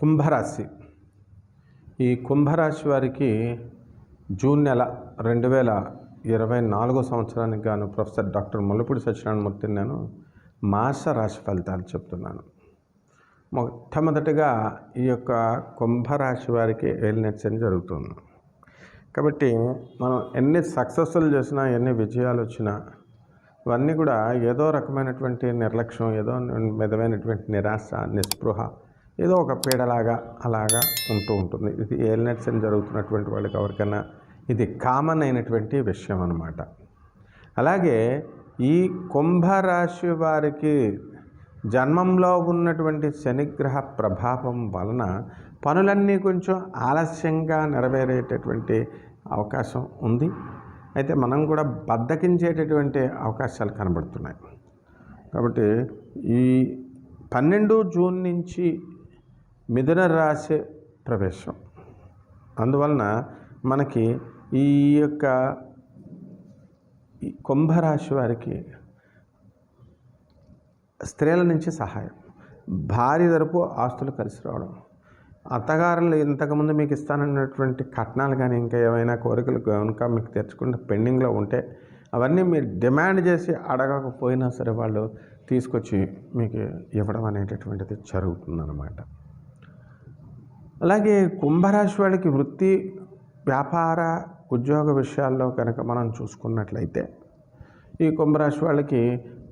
కుంభరాశి. ఈ కుంభరాశి వారికి జూన్ నెల రెండు వేల ఇరవై నాలుగో సంవత్సరానికి గాను ప్రొఫెసర్ డాక్టర్ ముల్లపూడి సత్యనారాయణమూర్తిని నేను మాస రాశి ఫలితాలు చెప్తున్నాను. మొట్టమొదటిగా ఈ యొక్క కుంభరాశి వారికి ఏలినట్స్ అని జరుగుతుంది. కాబట్టి మనం ఎన్ని సక్సెస్ఫుల్ చేసినా ఎన్ని విజయాలు వచ్చినా ఇవన్నీ కూడా ఏదో రకమైనటువంటి నిర్లక్ష్యం ఏదో విధమైనటువంటి నిరాశ నిస్పృహ ఏదో ఒక పీడలాగా అలాగా ఉంటూ ఉంటుంది. ఇది ఏలినట్స్ అని జరుగుతున్నటువంటి వాళ్ళకి ఎవరికైనా ఇది కామన్ అయినటువంటి విషయం అన్నమాట. అలాగే ఈ కుంభరాశి వారికి జన్మంలో ఉన్నటువంటి శనిగ్రహ ప్రభావం వలన పనులన్నీ కొంచెం ఆలస్యంగా నెరవేరేటటువంటి అవకాశం ఉంది. అయితే మనం కూడా బద్దకించేటటువంటి అవకాశాలు కనబడుతున్నాయి. కాబట్టి ఈ పన్నెండు జూన్ నుంచి మిథున రాశి ప్రవేశం. అందువలన మనకి ఈ యొక్క కుంభరాశి వారికి స్త్రీల నుంచి సహాయం. భార్య తరపు ఆస్తులు కలిసి రావడం. అత్తగారులు ఇంతకుముందు మీకు ఇస్తానన్నటువంటి కట్నాలు కానీ ఇంకా ఏమైనా కోరికలు కనుక మీకు తెచ్చుకుంటే పెండింగ్లో ఉంటే అవన్నీ మీరు డిమాండ్ చేసి అడగకపోయినా సరే వాళ్ళు తీసుకొచ్చి మీకు ఇవ్వడం అనేటటువంటిది జరుగుతుందన్నమాట. అలాగే కుంభరాశి వాళ్ళకి వృత్తి వ్యాపార ఉద్యోగ విషయాల్లో కనుక మనం చూసుకున్నట్లయితే ఈ కుంభరాశి వాళ్ళకి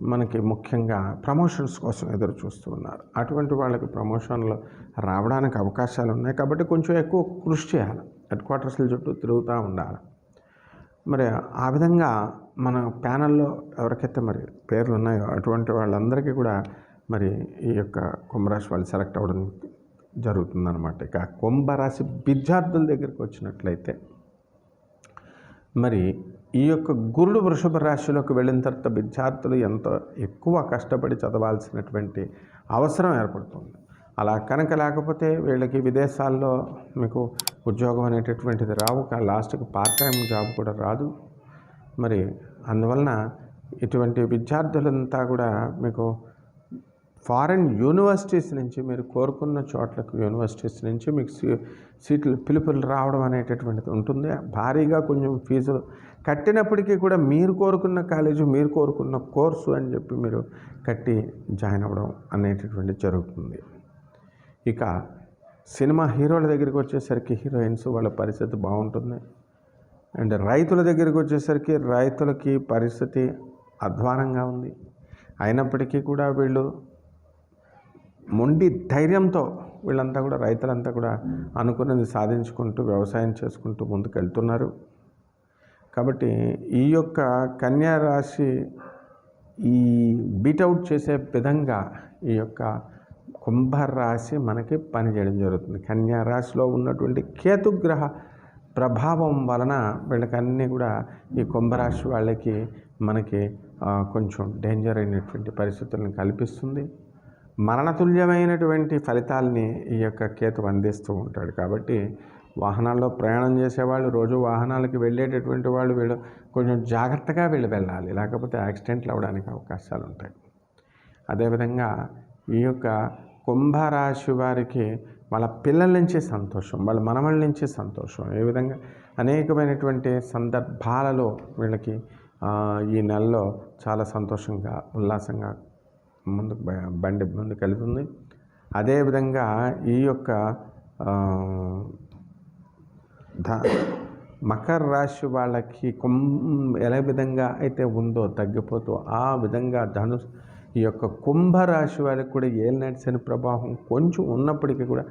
మనకి ముఖ్యంగా ప్రమోషన్స్ కోసం ఎదురు చూస్తూ ఉన్నారు. అటువంటి వాళ్ళకి ప్రమోషన్లు రావడానికి అవకాశాలు ఉన్నాయి. కాబట్టి కొంచెం ఎక్కువ కృషి చేయాలి. హెడ్ క్వార్టర్స్ల చుట్టూ తిరుగుతూ ఉండాలి. మరి ఆ విధంగా మన ప్యానల్లో ఎవరికైతే మరి పేర్లు ఉన్నాయో అటువంటి వాళ్ళందరికీ కూడా మరి ఈ యొక్క కుంభరాశి వాళ్ళు సెలెక్ట్ అవ్వడం జరుగుతుందన్నమాట. ఇక కుంభరాశి విద్యార్థుల దగ్గరికి వచ్చినట్లయితే మరి ఈ యొక్క గురుడు వృషభ రాశిలోకి వెళ్ళిన తర్వాత విద్యార్థులు ఎంతో ఎక్కువ కష్టపడి చదవాల్సినటువంటి అవసరం ఏర్పడుతుంది. అలా కనుక లేకపోతే వీళ్ళకి విదేశాల్లో మీకు ఉద్యోగం అనేటటువంటిది రావు. లాస్ట్కి పార్ట్ టైం జాబ్ కూడా రాదు. మరి అందువలన ఇటువంటి విద్యార్థులంతా కూడా మీకు ఫారిన్ యూనివర్సిటీస్ నుంచి మీరు కోరుకున్న చోట్లకు యూనివర్సిటీస్ నుంచి మీకు సీ- సీట్లు పిలుపులు రావడం అనేటటువంటిది ఉంటుంది. భారీగా కొంచెం ఫీజులు కట్టినప్పటికీ కూడా మీరు కోరుకున్న కాలేజీ మీరు కోరుకున్న కోర్సు అని చెప్పి మీరు కట్టి జాయిన్ అవ్వడం అనేటటువంటి జరుగుతుంది. ఇక సినిమా హీరోల దగ్గరికి వచ్చేసరికి హీరోయిన్స్ వాళ్ళ పరిస్థితి బాగుంటుంది. అండ్ రైతుల దగ్గరికి వచ్చేసరికి రైతులకి పరిస్థితి అధ్వానంగా ఉంది. అయినప్పటికీ కూడా వీళ్ళు మొండి ధైర్యంతో వీళ్ళంతా కూడా రైతులంతా కూడా అనుకున్నది సాధించుకుంటూ వ్యవసాయం చేసుకుంటూ ముందుకెళ్తున్నారు. కాబట్టి ఈ యొక్క కన్యా రాశి ఈ బీటౌట్ చేసే విధంగా ఈ యొక్క కుంభరాశి మనకి పనిచేయడం జరుగుతుంది. కన్యా రాశిలో ఉన్నటువంటి కేతుగ్రహ ప్రభావం వలన వీళ్ళకన్నీ కూడా ఈ కుంభరాశి వాళ్ళకి మనకి కొంచెం డేంజర్ అయినటువంటి పరిస్థితులను కల్పిస్తుంది. మరణతుల్యమైనటువంటి ఫలితాలని ఈ యొక్క కేతు అందిస్తూ ఉంటాడు. కాబట్టి వాహనాల్లో ప్రయాణం చేసేవాళ్ళు రోజు వాహనాలకి వెళ్ళేటటువంటి వాళ్ళు వీళ్ళు కొంచెం జాగ్రత్తగా వీళ్ళు వెళ్ళాలి. లేకపోతే యాక్సిడెంట్లు అవ్వడానికి అవకాశాలు ఉంటాయి. అదేవిధంగా ఈ యొక్క కుంభరాశి వారికి వాళ్ళ పిల్లల నుంచి సంతోషం వాళ్ళ మనమల నుంచి సంతోషం. ఏ విధంగా అనేకమైనటువంటి సందర్భాలలో వీళ్ళకి ఈ నెలలో చాలా సంతోషంగా ఉల్లాసంగా ముందుకు బ- బండి ముందుకు కలుగుతుంది అదేవిధంగా ఈ యొక్క ధ మకర రాశి వాళ్ళకి కుం ఎలా విధంగా అయితే ఉందో తగ్గిపోతూ ఆ విధంగా ధనుసు ఈ యొక్క కుంభరాశి వాళ్ళకి కూడా ఏలినాటి శని ప్రభావం కొంచెం ఉన్నప్పటికీ కూడా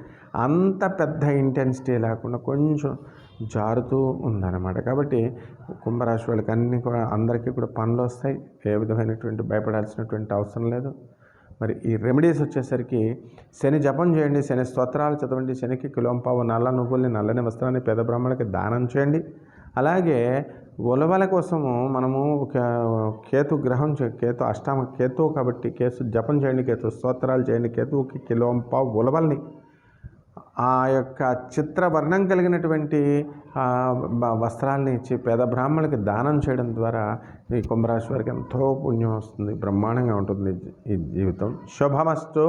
అంత పెద్ద ఇంటెన్సిటీ లేకుండా కొంచెం జారుతూ ఉందన్నమాట. కాబట్టి కుంభరాశి వాళ్ళకి అన్ని కూడా అందరికీ కూడా పనులు వస్తాయి. ఏ విధమైనటువంటి భయపడాల్సినటువంటి అవసరం లేదు. మరి ఈ రెమెడీస్ వచ్చేసరికి శని జపం చేయండి శని స్తోత్రాలు చదవండి శనికి కిలోంపావు నల్ల నువ్వుల్ని నల్లని వస్త్రాన్ని పేద బ్రాహ్మణులకి దానం చేయండి. అలాగే ఉలవల కోసము మనము ఒక కేతు గ్రహం చే- కేతు అష్టామ కేతు కాబట్టి కేతు జపం చేయండి కేతు స్తోత్రాలు చేయండి కేతువుకి కిలోంప ఉలవల్ని. ఆ యొక్క చిత్రవర్ణం కలిగినటువంటి వస్త్రాలని ఇచ్చి పేద బ్రాహ్మణులకి దానం చేయడం ద్వారా ఈ కుంభరాశి వారికి ఎంతో పుణ్యం వస్తుంది బ్రహ్మాండంగా ఉంటుంది ఈ జీవితం. శుభమస్తు.